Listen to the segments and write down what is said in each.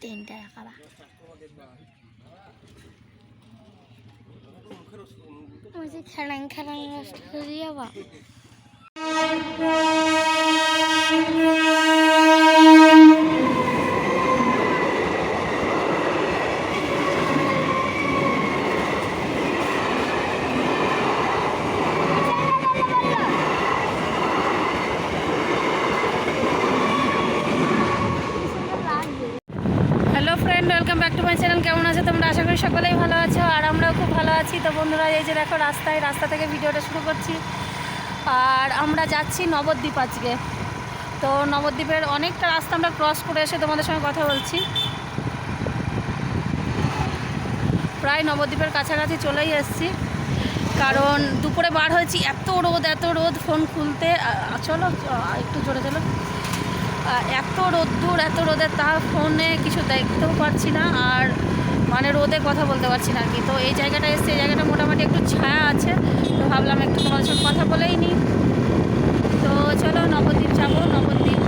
তিনটা রাখাবা খেলাং খেলাং রাস্তা দিয়ে যাবা hello friend welcome back to my channel কেমন আছো তোমরা আশা করি সকলেই ভালো আছো আর আমরাও খুব ভালো আছি। তো বন্ধুরা, এই যে দেখো রাস্তায়, রাস্তা থেকে ভিডিওটা শুরু করছি। আর আমরা যাচ্ছি নবদ্বীপ আজকে। তো নবদ্বীপের অনেকটা রাস্তা আমরা ক্রস করে এসে তোমাদের সঙ্গে কথা বলছি। প্রায় নবদ্বীপের কাছাকাছি চলেই এসেছি। কারণ দুপুরে বার হয়েছি, এত রোদ এত রোদ, ফোন খুলতে। চলো একটু জোরে চলো। এত রোদ্দুর, এত রোদের তা ফোনে কিছু দেখতেও পারছি না। আর মানে রোদে কথা বলতে পারছি না কি। তো এই জায়গাটা এসছে, এই জায়গাটা মোটামুটি একটু ছায়া আছে। তো ভাবলাম একটু তোমার সঙ্গে কথা বলেই নিই। তো চলো নবদ্বীপ যাব। নবদ্বীপ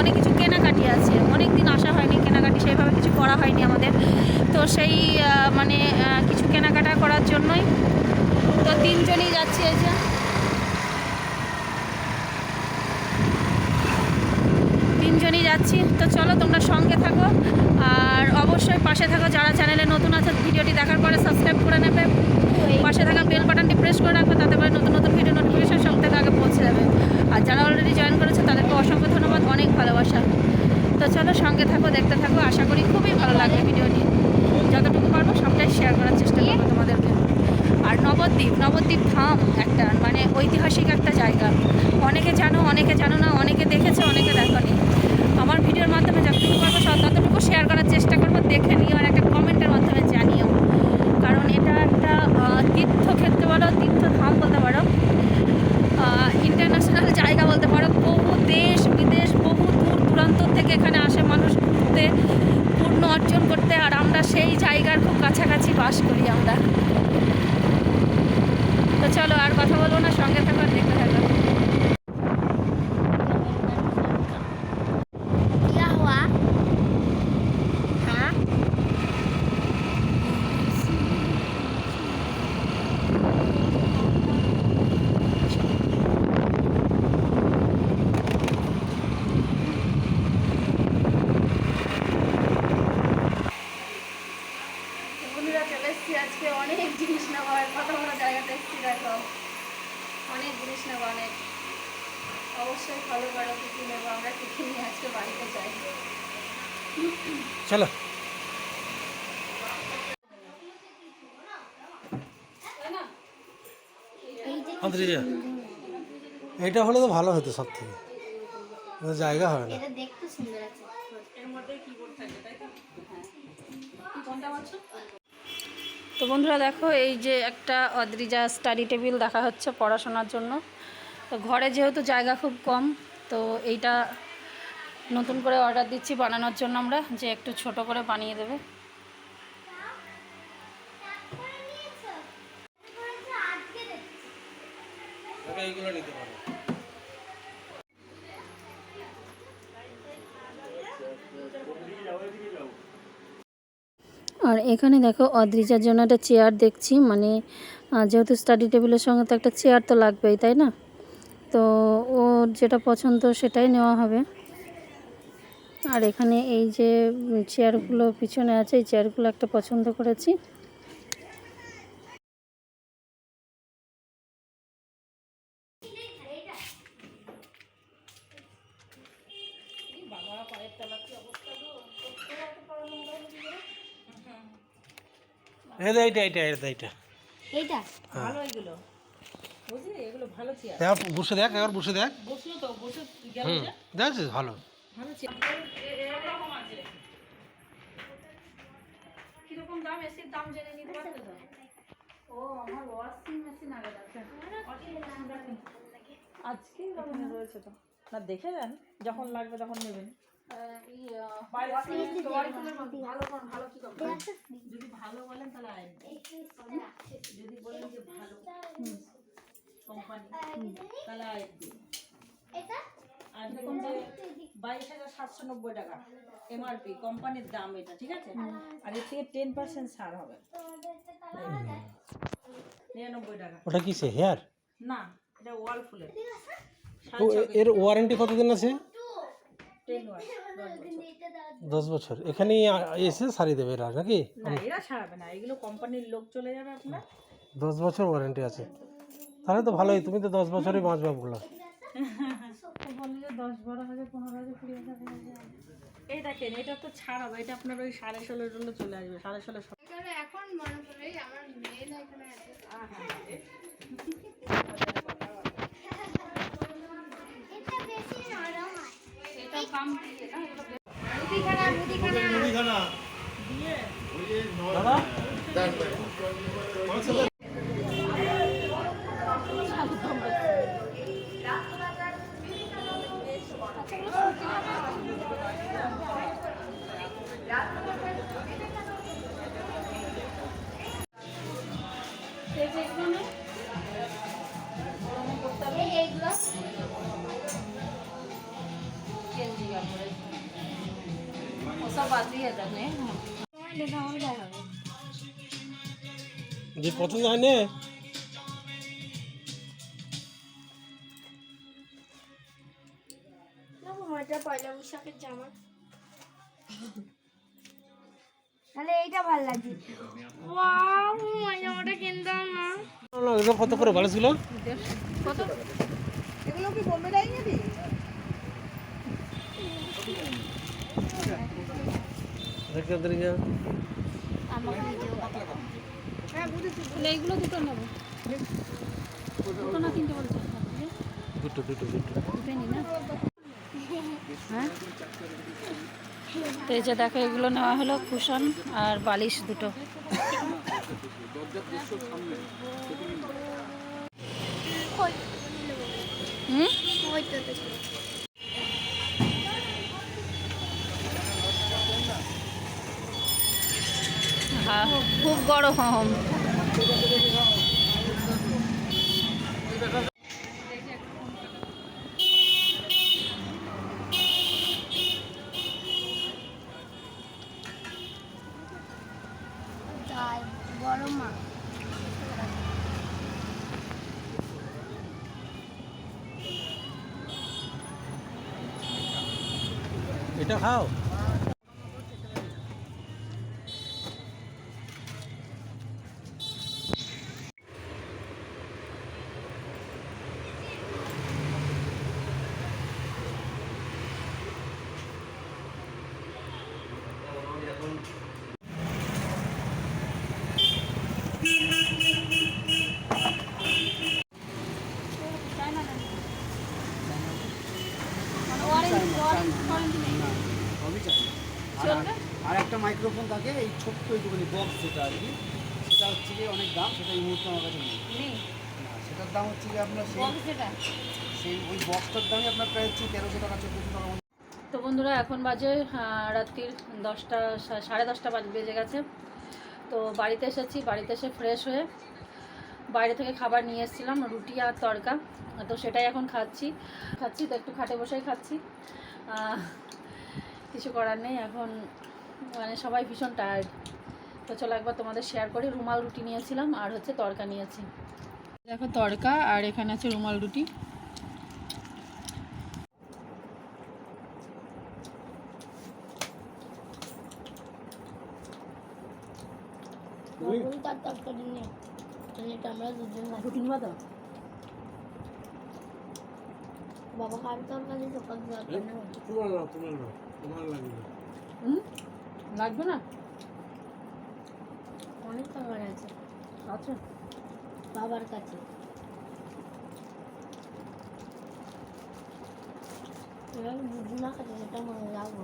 অনেক কিছু কেনাকাটি আছে। অনেক দিন আসা হয়নি। কেনাকাটি সেইভাবে কিছু করা হয়নি আমাদের। তো সেই মানে কিছু কেনাকাটা করার জন্যই। তো তিনজনই যাচ্ছি এই যে। তিনজনই যাচ্ছি। তো চলো তোমরা সঙ্গে থাকো আর অবশ্যই পাশে থাকো যারা চ্যানেলে নতুন আছে ভিডিওটি দেখার পরে সাবস্ক্রাইব করে নেবে। পাশে থাকা বেল বাটনটি প্রেস করে রাখবে, তাতে করে নতুন নতুন ভিডিও নোটিফিকেশন সব থেকে আগে পৌঁছে যাবে। আর যারা অলরেডি জয়েন করেছে, তাদেরকে অসংখ্য ধন্যবাদ, অনেক ভালোবাসা। তো চলো সঙ্গে থাকো, দেখতে থাকো, আশা করি খুবই ভালো লাগবে ভিডিওটি। যতটুকু পারব, সবটাই শেয়ার করার চেষ্টা করব তোমাদেরকে। আর নবদ্বীপ নবদ্বীপ ধাম একটা মানে ঐতিহাসিক একটা জায়গা। অনেকে জানো অনেকে জানো না, অনেকে দেখেছে, অনেকে দেখনি। আমার ভিডিওর মাধ্যমে যতটুকু পারব, সব ততটুকু শেয়ার করার চেষ্টা করব, দেখে নিও আর একটা কমেন্টের মাধ্যমে জানিও। কারণ এটা একটা তীর্থ তীর্থক্ষেত্র ফলো করো কী কী নেব আমরা কী কী নিয়ে আজকে বাড়িতে যাই। চলো। এইটা হলে তো ভালো হতো সব থেকে জায়গা হয় না। এটা দেখতে সুন্দর আছে। তো? বন্ধুরা দেখো এই যে একটা অদ্রিজা স্টাডি টেবিল দেখা হচ্ছে পড়াশোনার জন্য। তো ঘরে যেহেতু জায়গা খুব কম তো এইটা নতুন করে অর্ডার দিচ্ছি বানানোর জন্য আমরা যে একটু ছোট করে বানিয়ে দেবে। এইগুলো নিতে পারো। আর এখানে দেখো অদ্রিজার জন্য একটা চেয়ার দেখছি মানে যেহেতু স্টাডি টেবিলের সঙ্গে তো একটা চেয়ার তো লাগবেই তাই না? তো ওর যেটা পছন্দ সেটাই নেওয়া হবে। আর এখানে এই যে চেয়ারগুলো পিছনে আছে এই চেয়ারগুলো একটা পছন্দ করেছি। এটা এইটা এইটা এটা এইটা। এইটা দেখ বসে দেখ একবার বসে দেখ হুম দেখছিস ভালো কীরকম দাম এসির দাম জেনে নিতে পারবে তো ও আমার ওয়াশিং মেশিন আগে আছে আজকে এখানে রয়েছে তো না দেখে যান যখন লাগবে তখন নেবেন যদি ভালো বলেন তাহলে যদি বলেন যে ভালো কোম্পানি তাহলে আইন দিন এটা আর দেখুন যে বাইশ হাজার সাতশো নব্বই টাকা এমআরপি কোম্পানির দাম এটা ঠিক আছে? আর এর থেকে টেন পার্সেন্ট ছাড় হবে। নিরানব্বই টাকা। ওটা কিসে হেয়ার না এটা ওয়াল ফুলের। ও এর ওয়ারেন্টি কতদিন আছে? দশ বছর। এখানেই আ- এসে সারিয়ে দেবে এরা নাকি? না এরা ছাড়াবে না। এগুলো কোম্পানির লোক চলে যাবে আপনার। দশ বছর ওয়ারেন্টি আছে। তাহলে তো ভালোই তুমি তো দশ বছরই বাঁচবা বলল বললি যে দশ বারো হাজার পনেরো হাজার কুড়ি হাজার এই দেখেন এটা তো এটা আপনার ওই সাড়ে ষোলো চলে আসবে সাড়ে ষোলো এখন মনে করে আমার মেয়ে এখানে আছে। এটা বেশি নরম হয় এটা কম মুদিখানা মুদিখানা এইগুলো ওসব বাদ দিয়ে জানে যে পছন্দ হয় নে। পয়লা বৈশাখের জামা। তাহলে এইটা ভালো লাগছে। ওয়াও এই জামাটা কিনতাম না। এগুলো কত করে বালিশগুলো? কত? এগুলো কি বোম্বে দেখতে আমাকে দিও এইগুলো দুটো নেব। দুটো না তিনটে বলছে দুটো দুটো দুটো। দুটোই না? হ্যাঁ? এই যে দেখো এগুলো নেওয়া হলো কুশন আর বালিশ দুটো। হ্যাঁ খুব গরম এটা খাও সবই চাই আর একটা মাইক্রোফোন থাকে এই ছোট্ট এইটুকুনি বক্স যেটা আর কি সেটা হচ্ছে গিয়ে অনেক দাম সেটা এই মুহূর্তে আমার কাছে নেই। না সেটার দাম হচ্ছে গিয়ে আপনার সেই ওই বক্সটার দামই আপনার প্রায় হচ্ছে তেরোশো টাকা চোদ্দোশো টাকা তো বন্ধুরা এখন বাজে রাত্রির দশটা সাড়ে দশটা বাজ বেজে গেছে। তো বাড়িতে এসেছি বাড়িতে এসে ফ্রেশ হয়ে বাইরে থেকে খাবার নিয়ে এসেছিলাম রুটি আর তড়কা। তো সেটাই এখন খাচ্ছি। খাচ্ছি তো একটু খাটে বসেই খাচ্ছি। কিছু করার নেই এখন মানে সবাই ভীষণ টায়ার্ড তো চলো একবার তোমাদের শেয়ার করি রুমাল রুটি নিয়েছিলাম আর হচ্ছে তড়কা নিয়েছি। দেখো তড়কা আর এখানে আছে রুমাল রুটি। এটা আমরা দুজন রুটি নিবা তো? বাবা খাবে তরকারি সকাল দরকার নেই তোমার না তোমার না তোমার লাগবে হুম? লাগবে না? অনেক তরকারি আছে। আচ্ছা বাবার কাছে। এবার বুঝি না খাচ্ছে সেটা মনে রাখব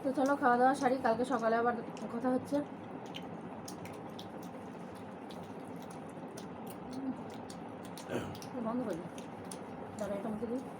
তো চলো খাওয়া দাওয়া সারি। কালকে সকালে আবার কথা হচ্ছে। বন্ধ করি দাদা এটা হুম।